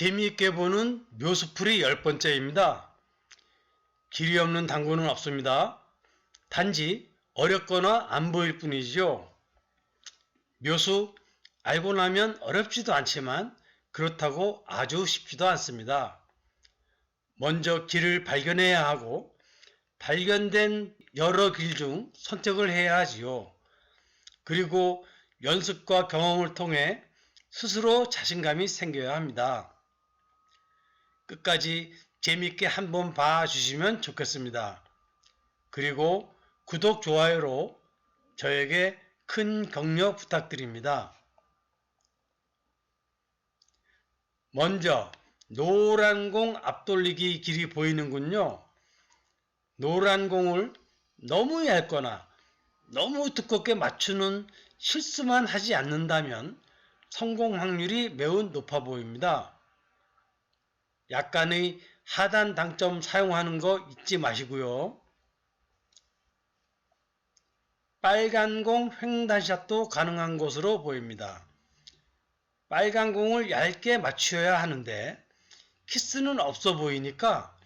재미있게 보는 묘수풀이 열 번째입니다. 길이 없는 당구는 없습니다. 단지 어렵거나 안 보일 뿐이죠. 묘수 알고 나면 어렵지도 않지만 그렇다고 아주 쉽지도 않습니다. 먼저 길을 발견해야 하고 발견된 여러 길 중 선택을 해야 하지요. 그리고 연습과 경험을 통해 스스로 자신감이 생겨야 합니다. 끝까지 재밌게 한번 봐주시면 좋겠습니다. 그리고 구독, 좋아요로 저에게 큰 격려 부탁드립니다. 먼저 노란 공 앞돌리기 길이 보이는군요. 노란 공을 너무 얇거나 너무 두껍게 맞추는 실수만 하지 않는다면 성공 확률이 매우 높아 보입니다. 약간의 하단 당점 사용하는 거 잊지 마시고요. 빨간 공 횡단샷도 가능한 것으로 보입니다. 빨간 공을 얇게 맞추어야 하는데 키스는 없어 보이니까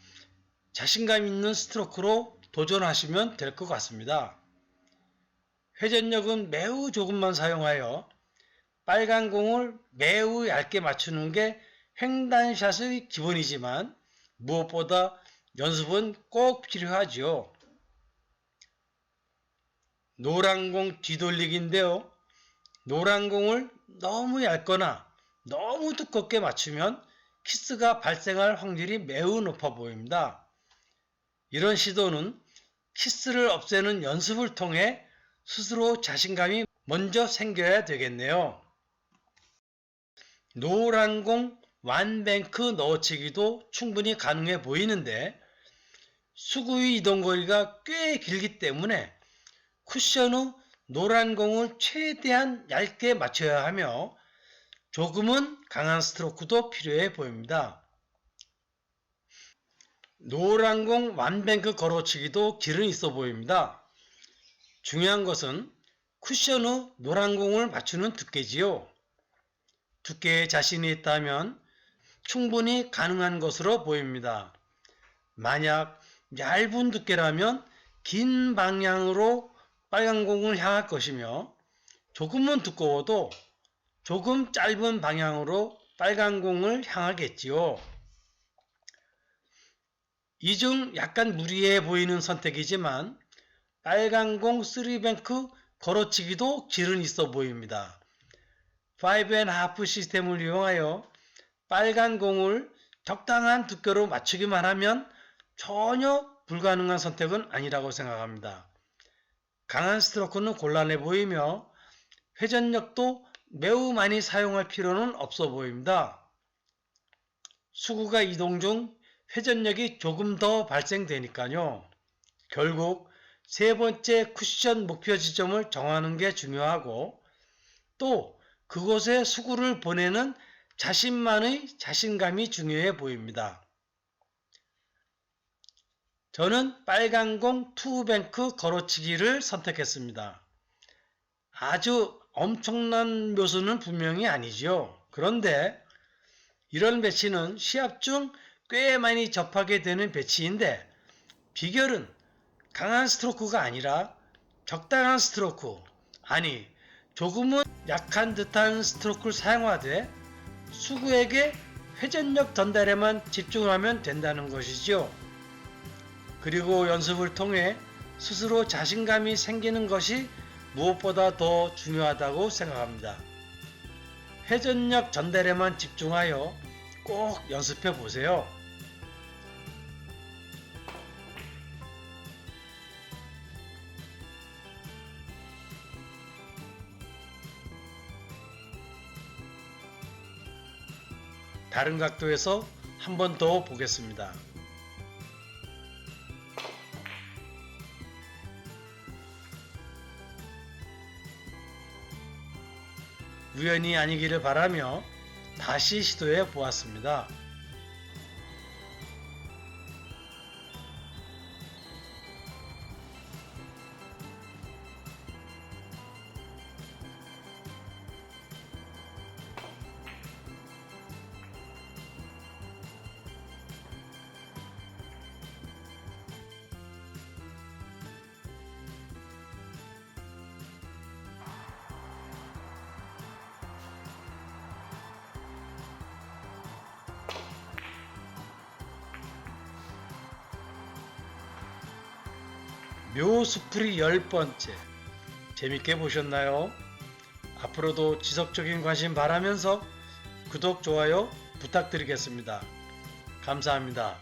자신감 있는 스트로크로 도전하시면 될 것 같습니다. 회전력은 매우 조금만 사용하여 빨간 공을 매우 얇게 맞추는 게 횡단샷의 기본이지만 무엇보다 연습은 꼭 필요하지요. 노란 공 뒤돌리기인데요. 노란 공을 너무 얇거나 너무 두껍게 맞추면 키스가 발생할 확률이 매우 높아 보입니다. 이런 시도는 키스를 없애는 연습을 통해 스스로 자신감이 먼저 생겨야 되겠네요. 노란 공 완뱅크 넣어치기도 충분히 가능해 보이는데 수구의 이동거리가 꽤 길기 때문에 쿠션 후 노란 공을 최대한 얇게 맞춰야 하며 조금은 강한 스트로크도 필요해 보입니다. 노란 공 완뱅크 걸어치기도 길은 있어 보입니다. 중요한 것은 쿠션 후 노란 공을 맞추는 두께지요. 두께에 자신이 있다면 충분히 가능한 것으로 보입니다. 만약 얇은 두께라면 긴 방향으로 빨간 공을 향할 것이며 조금은 두꺼워도 조금 짧은 방향으로 빨간 공을 향하겠지요. 이 중 약간 무리해 보이는 선택이지만 빨간 공 3뱅크 걸어치기도 길은 있어 보입니다. 5&1 시스템을 이용하여 빨간 공을 적당한 두께로 맞추기만 하면 전혀 불가능한 선택은 아니라고 생각합니다. 강한 스트로크는 곤란해 보이며 회전력도 매우 많이 사용할 필요는 없어 보입니다. 수구가 이동 중 회전력이 조금 더 발생되니까요. 결국 세 번째 쿠션 목표 지점을 정하는 게 중요하고 또 그곳에 수구를 보내는 자신만의 자신감이 중요해 보입니다. 저는 빨간 공 투뱅크 걸어치기를 선택했습니다. 아주 엄청난 묘수는 분명히 아니죠. 그런데 이런 배치는 시합 중 꽤 많이 접하게 되는 배치인데 비결은 강한 스트로크가 아니라 적당한 스트로크, 아니 조금은 약한 듯한 스트로크를 사용하되 수구에게 회전력 전달에만 집중하면 된다는 것이죠. 그리고 연습을 통해 스스로 자신감이 생기는 것이 무엇보다 더 중요하다고 생각합니다. 회전력 전달에만 집중하여 꼭 연습해 보세요. 다른 각도에서 한 번 더 보겠습니다. 우연이 아니기를 바라며 다시 시도해 보았습니다. 묘수풀이 열 번째 재밌게 보셨나요? 앞으로도 지속적인 관심 바라면서 구독, 좋아요 부탁드리겠습니다. 감사합니다.